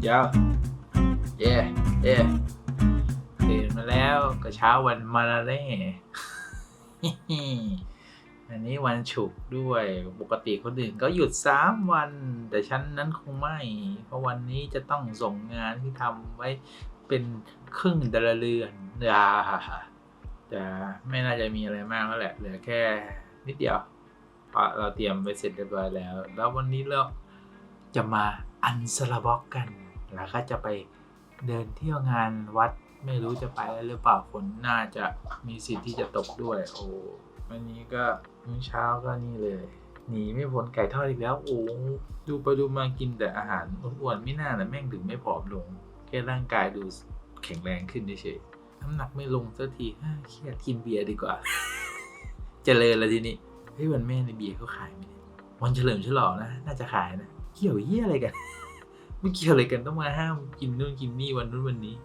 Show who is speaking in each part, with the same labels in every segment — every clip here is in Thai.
Speaker 1: เดี๋ยวเย่เย่ตื่นมาแล้วก็เช้าวันมาลาเล่อันนี้วันฉุกด้วย ปกติคนอื่นก็หยุดสามวัน แต่ฉันนั้นคงไม่ เพราะวันนี้จะต้องส่งงานที่ทำไว้เป็นครึ่งเดือนเรือนอ่าแต่ไม่น่าจะมีอะไรมากแล้วแหละ เหลือแค่นิดเดียวเพราะเราเตรียมไปเสร็จเรียบร้อยแล้ว แล้ววันนี้เราจะมาอันสลาบ็อกกัน แล้วก็จะไปเดินเที่ยวงานวัดไม่รู้จะไปหรือเปล่าฝนน่าจะมีสิทธิ์ที่จะตกด้วย โอ้วันนี้ก็มื้อเช้าก็นี่เลย หนีไม่พ้นไก่ทอดอีกแล้วโอ้ดูไปดูมากินแต่อาหารอ้วนๆไม่น่านะแม่งถึงไม่ผอมลง แค่ร่างกายดูแข็งแรงขึ้นเฉยน้ำหนักไม่ลงสักทีฮ่าเครียดกินเบียร์ดีกว่า เจริญแล้วทีนี้เฮ้ยวันแม่ในเบียร์เขาขายไหมเนี่ยวันเฉลิมฉลองนะ น่าจะขายนะเกี่ยวเยี่ยอะไรกัน ไม่เกี่ยวอะไรกันต้องมาห้ามกินนู่นกินนี่วันนู้นวันนี้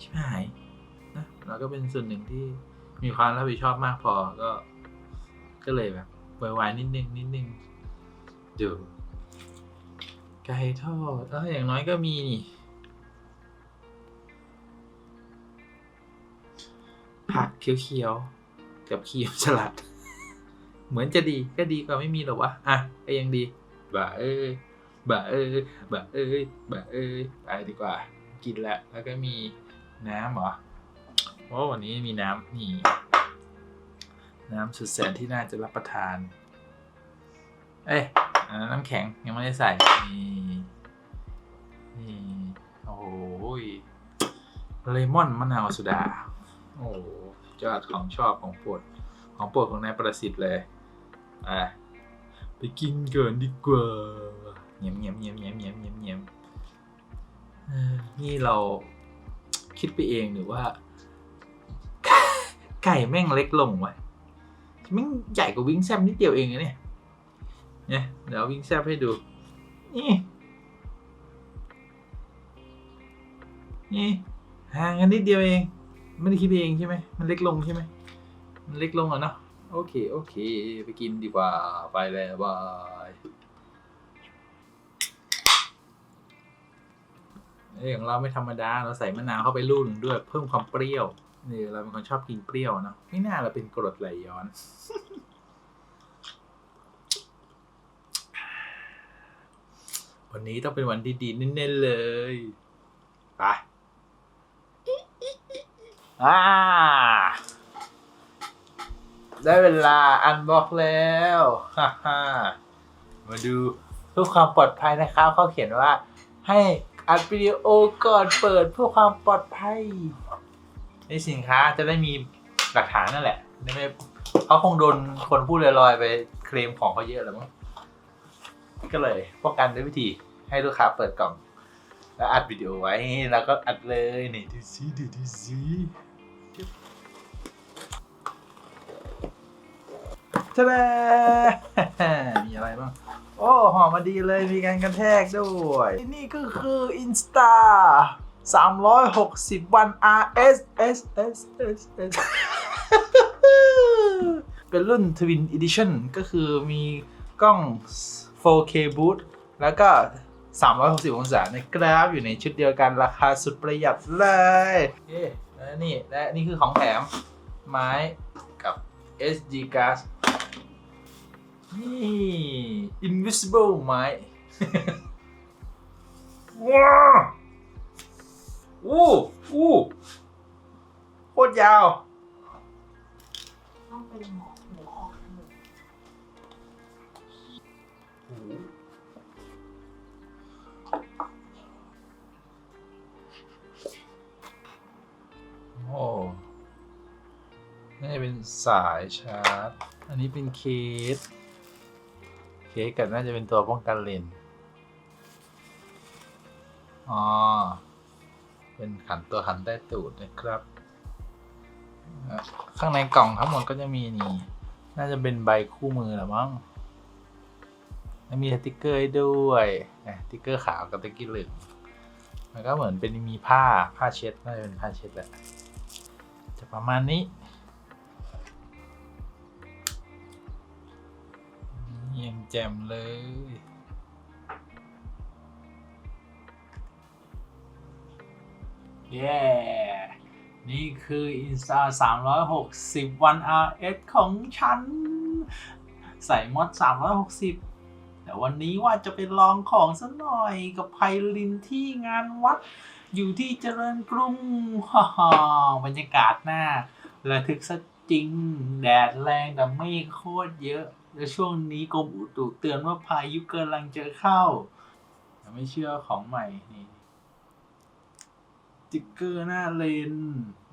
Speaker 1: ชิบหายนะเราก็เป็นส่วนหนึ่งที่มีความรับผิดชอบมากพอก็ ก็เลยแบบวายๆนิดนึงนิดนึงดูไก่ทอดเอออย่างน้อยก็มีนี่ผักเขียวๆกับครีมสลัด เหมือนจะดีก็ดีกว่าไม่มีหรอวะ อะก็ยังดีบ่าเอ้ย บ่เอ้ยบ่เอ้ยบ่เอ้ยไปดีกว่า กินแล้วแล้วก็มีน้ำเหรอโอ้วันนี้มีน้ำนี่น้ำสุดแสนที่น่าจะรับประทาน เอ้ยนนั้นน้ำแข็งยังไม่ได้ใส่นี่นี่โอ้โหเลมอนมะนาวโซดา โอ้ยอดของชอบของโปรดของโปรดของนายประสิทธิ์เลย อะ ไปกินก่อนดีกว่า งียบเงียบเงียบเงียบเงียบเงียบเงียบนี่เราคิดไปเองหรือว่า ไก่แม่งเล็กลงวะแม่งใหญ่กว่าวิงแซบนิดเดียวเองนะเนี่ยเนี่ยเดี๋ยววิงแซบให้ดู นี่ นี่ห่างกันนิดเดียวเอง ไม่ได้คิดไปเองใช่ไหมมันเล็กลงใช่ไหมมันเล็กลงอะเนาะโอเค โอเค ไปกินดีกว่า ไปแล้วบาย เอ้ยของเราไม่ธรรมดา เราใส่มะนาวเข้าไปลูกหนึ่งด้วย เพิ่มความเปรี้ยวนี่เราเป็นคนชอบกินเปรี้ยวเนาะไม่น่าเราเป็นกรดไหลย้อน วันนี้ต้องเป็นวันที่ดีแน่ๆเลยไปอ่าได้เวลาอันบ็อกแล้วฮ่าฮ่ามาดูเพื่อความปลอดภัยนะครับเขาเขียนว่าให้ อัดวิดีโอก่อนเปิดเพื่อความปลอดภัยในสินค้าจะได้มีหลักฐานนั่นแหละไม่เขาคงโดนคนพูดลอยๆไปเคลมของเขาเยอะแล้วมั้งก็เลยป้องกันด้วยวิธีให้ลูกค้าเปิดกล่อง แล้วอัดวิดีโอไว้แล้วก็อัดเลยนี่ดูซิดูดูซิทะเลมีอะไรบ้าง อ้หอมมาดีเลยมีการกระแทกด้วย นี่ก็คือ Insta 360 วัน RS S S S S เป็นรุ่น Twin Edition ก็คือมีกล้อง 4K boot แล้วก็ 360 องศาในกราฟอยู่ในชุดเดียวกันราคาสุดประหยัดเลยโอเคและนี่ และนี่คือของแถมไม้กับ SD card นี่ invisible ไม้ว้าวอู้อู้โคตรยาว
Speaker 2: ต้องเป็นหมอหมูออกหมู
Speaker 1: โอ้นี่เป็นสายชาร์จ อันนี้เป็นเคส เคกับน่าจะเป็นตัวป้องกันเลนส์อ๋อ เป็นขันตัวขันใต้ตูดนะครับ ข้างในกล่องทั้งหมดก็จะมีนี่ น่าจะเป็นใบคู่มือแหละมั้งแล้วมีสติกเกอร์ด้วยสติกเกอร์ขาวกับสติกเกอร์เหลืองแล้วก็เหมือนเป็นมีผ้าผ้าเช็ดน่าจะเป็นผ้าเช็ดแหละจะประมาณนี้ แจ่มเลย เย้ นี่คืออินสตา360 วัน RS ของฉัน ใส่มอด 360 แต่วันนี้ว่าจะไปลองของสักหน่อยกับไพลินที่งานวัด อยู่ที่เจริญกรุงฮ่าบรรยากาศหน้าระทึกซะจริง แดดแรงแต่ไม่โคตรเยอะ และช่วงนี้กรมอุตุเตือนว่าพายุกำลังจะเข้าแต่ไม่เชื่อของใหม่นี่ติ๊กเกอร์หน้าเลน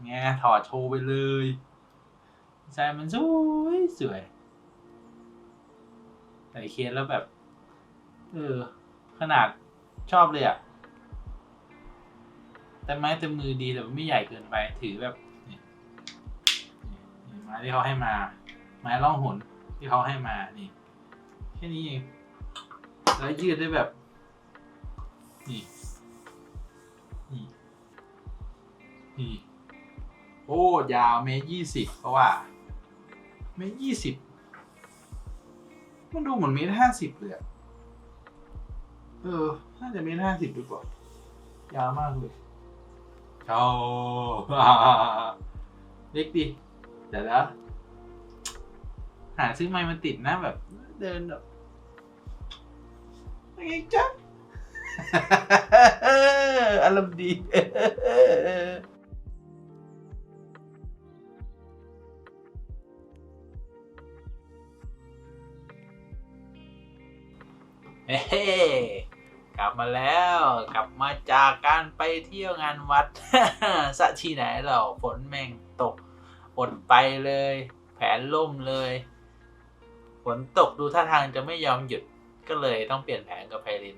Speaker 1: ไงถอดโชว์ไปเลยใช่มันสวยสวยใส่เคสแล้วแบบ เออ ขนาดชอบเลยอะแต่ไม้แต่มือดีแต่ไม่ใหญ่เกินไปถือแบบนี่นี่นี่ไม้ที่เขาให้มา ไม้ล่องหน ที่เขาให้มานี่ แค่นี้เองแล้วยืดได้แบบ นี่นี่นี่โอ้ยาวเมตรยี่สิบเพราะว่า เมตรยี่สิบมันดูเหมือนเมตรห้าสิบเลยอะเออ น่าจะเมตรห้าสิบดีกว่ายาวมากเลยโอ้เล็กดิเดี๋ยวแล้ว หาซื้อไม้มาติดนะแบบ เดินแบบยังไงจ๊ะอารมณ์ดีเฮ้กลับมาแล้วกลับมาจากการไปเที่ยวงานวัดสะที่ไหนเราฝนแม่งตกอดไปเลย แผนล่มเลย ฝนตกดูท่าทางจะไม่ยอมหยุดก็เลยต้องเปลี่ยนแผนกับไพริน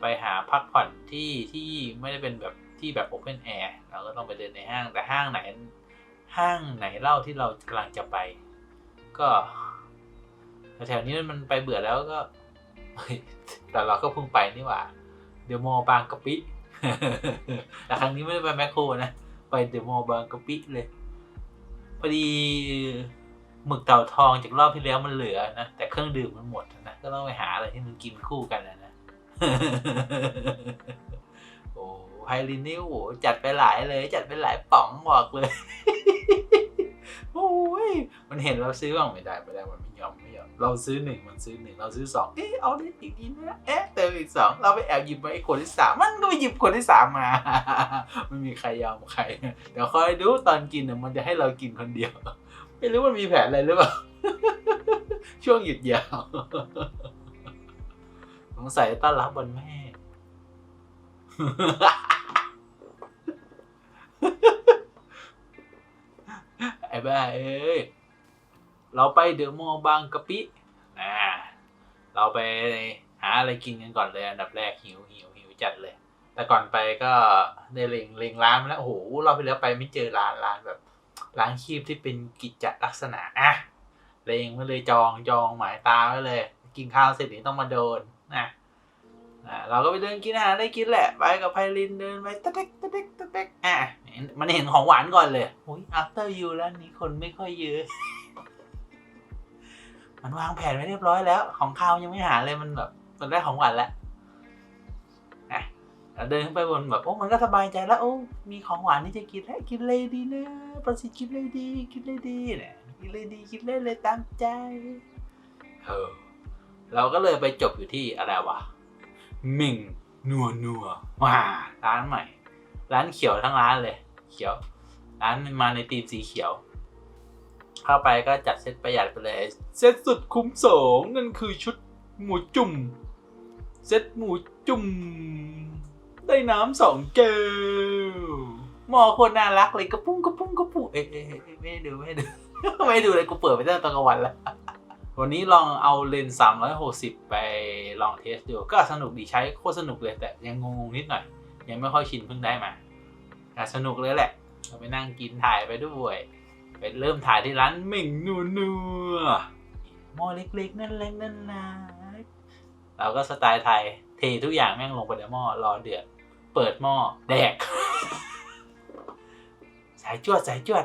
Speaker 1: ไปหาพักผ่อนที่ที่ไม่ได้เป็นแบบที่แบบโอเพนแอร์เราก็ต้องไปเดินในห้างแต่ห้างไหน ห้างไหนเล่าที่เรากำลังจะไป ก็แถวนี้มันไปเบื่อแล้วก็แต่เราก็เพิ่งไปนี่หว่า เดอะมอลล์บางกะปิแต่ครั้งนี้ไม่ได้ไปแมคโครนะ ไปเดอะมอลล์บางกะปิเลยพอดี หมึกเต่าทองจากรอบที่แล้วมันเหลือนะ แต่เครื่องดื่มมันหมดนะก็ต้องไปหาอะไรที่มันกินคู่กันนะ โอ้ไพลินนี่โอ้จัดไปหลายเลย จัดไปหลายป๋องบอกเลย โอ้ยมันเห็นเราซื้อบ้างไม่ได้ไม่ได้มันไม่ยอมไม่ยอมเราซื้อหนึ่งมันซื้อหนึ่งเราซื้อสองเอ๊ะเอาได้อีกทีนะเอ๊ะเติมอีกสองเราไปแอบหยิบมาไอ้คนที่สามมันก็ไปหยิบคนที่สามมาไม่มีใครยอมใครเดี๋ยวคอยดูตอนกินน่ะมันจะให้เรากินคนเดียว ไม่รู้มันมีแผนอะไรหรือเปล่า ช่วงหยุดยาวสงสัยต้อนรับวันแม่ ไอ้บ้าเอ้ย เราไปเดอะมอลล์บางกะปิอ่าเราไปหาอะไรกินกันก่อนเลยอันดับแรกหิวหิวหิวจัดเลย แต่ก่อนไปก็ได้เล็งเล็งร้านมาแล้วโอ้โหเราไปแล้วไปไม่เจอร้านร้านแบบ ร้านคีบที่เป็นกิจจลักษณะอะเลงมาเลยจองจองหมายตาไว้เลย กินข้าวเสร็จนี่ต้องมาโดนนะอ่าเราก็ไปเดินกินอาหารได้กินแหละ ไปกับไพลินเดินไปตะเด็กตะเด็กตะเด็กอะมันเห็นของหวานก่อนเลยอุ้ย after you ร้านนี้คนไม่ค่อยเยอะมันวางแผนไว้เรียบร้อยแล้ว ของข้าวยังไม่หาเลยมันแบบมันได้ของหวานแล้วอะ เดินขึ้นไปบนแบบโอ้มันก็สบายใจแล้วโอ้มีของหวานที่จะกินแล้วกินเลยดีนะประสิทธิ์กินเลยดี กินเลยดีเนี่ยกินเลยดีกินเลยเลยตามใจเออเราก็เลยไปจบอยู่ที่อะไรวะมิงนัวนัวว้าร้านใหม่ ร้านเขียวทั้งร้านเลย เขียว ร้านมาในธีมสีเขียว เข้าไปก็จัดเซตประหยัดไปเลย เซตสุดคุ้มสงนั่นคือชุดหมูจุ่ม เซตหมูจุ่ม ได้น้ำสองแก้วหมอคนน่ารักเลยกระปุ้งกระปุ้งกระปุ้งเอ๊ะเอ๊ะไม่ดูไม่ดูไม่ดูเลยกูเปิดไปตั้งแต่ตอนกลางวันแล้ว วันนี้ลองเอาเลนส์360 ไปลองเทสดู ก็สนุกดีใช้โคตรสนุกเลยแต่ยังงงๆนิดหน่อย ยังไม่ค่อยชินเพิ่งได้มาแต่สนุกเลยแหละเราไปนั่งกินถ่ายไปด้วยไปเริ่มถ่ายที่ร้านเหม่งนัวนัวหม้อเล็กๆนั่นเล็กนั่นนะเราก็สไตล์ไทยเททุกอย่างแม่งลงไปในหม้อรอเดือด เปิดหม้อแดก สายจวดสายจวด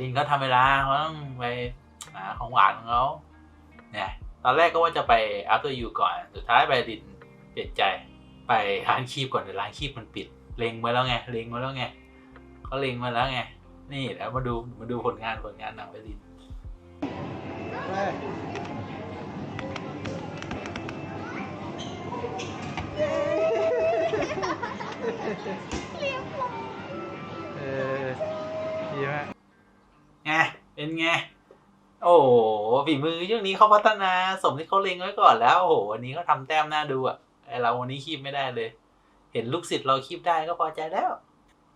Speaker 1: ลินก็ทำเวลาเขาต้องไปหาของหวานของเขาเนี่ยตอนแรกก็ว่าจะไป after you ก่อน สุดท้ายไพลินเปลี่ยนใจไปร้านคีบก่อนแต่ร้านคีบมันปิด เล็งไว้แล้วไง เล็งไว้แล้วไงเขาเล็งไว้แล้วไง นี่แล้วมาดูมาดูผลงานผลงานหนังไพลิน
Speaker 3: เออดีมาก
Speaker 1: ไงเป็นไง โอ้โหฝีมือช่วงนี้เขาพัฒนาสมที่เขาเล็งไว้ก่อนแล้วโอ้โหวันนี้เขาทำแต้มหน้าดูอะไอเราวันนี้คีบไม่ได้เลย เห็นลูกศิษย์เราคีบได้ก็พอใจแล้ว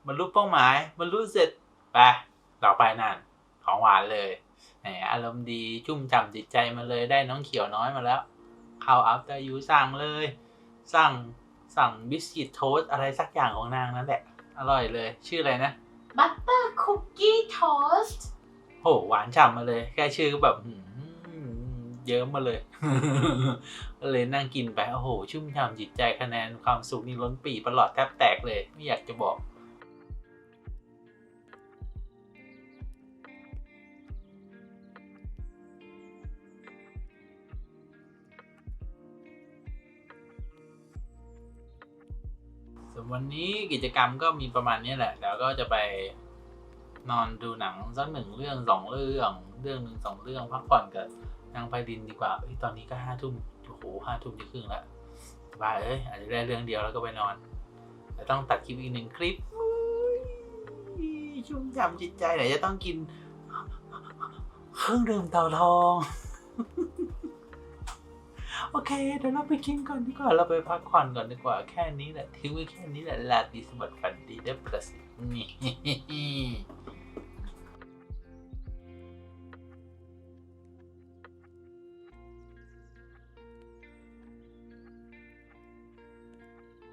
Speaker 1: บรรลุเป้าหมายบรรลุเสร็จไปเราไปนั่นของหวานเลยแหมอารมณ์ดีชุ่มฉ่ำจิตใจมาเลยได้น้องเขียวน้อยมาแล้วเข้าอัพเตอร์ยูสั่งเลย สั่งสั่งบิสกิตโทสอะไรสักอย่างของนางนั่นแหละ อร่อยเลย ชื่ออะไรนะ
Speaker 2: บัตเตอร์คุกกี้โทสต์
Speaker 1: โหหวานฉ่ำมาเลย แค่ชื่อก็แบบเยิ้มมาเลยก็เลยนั่งกินไปโอ้โห ชุ่มฉ่ำจิตใจคะแนนความสุขนี่ล้นปีประหลอดแทบแตกเลย ไม่อยากจะบอกส่วนวันนี้กิจกรรมก็มีประมาณนี้แหละ แล้วก็จะไป นอนดูหนังสักหนึ่งเรื่องสองเรื่องเรื่องหนึ่งสองเรื่องพักผ่อนกับนางไพรินดีกว่าตอนนี้ก็ห้าทุ่มโอ้โหห้าทุ่มจะครึ่งแล้วบ้าเอ้ยอาจจะได้เรื่องเดียวแล้วก็ไปนอนแต่ต้องตัดคลิปอีกหนึ่งคลิปชุ่มฉ่ำจิตใจไหนจะต้องกินเครื่องดื่มเต่าทองโอเคเดี๋ยวเราไปกินก่อนดีกว่าเราไปพักผ่อนก่อนดีกว่าแค่นี้แหละทิ้งไว้แค่นี้แหละลาตีสวัสดิ์ฝันดีได้ประสิทธิ์นี่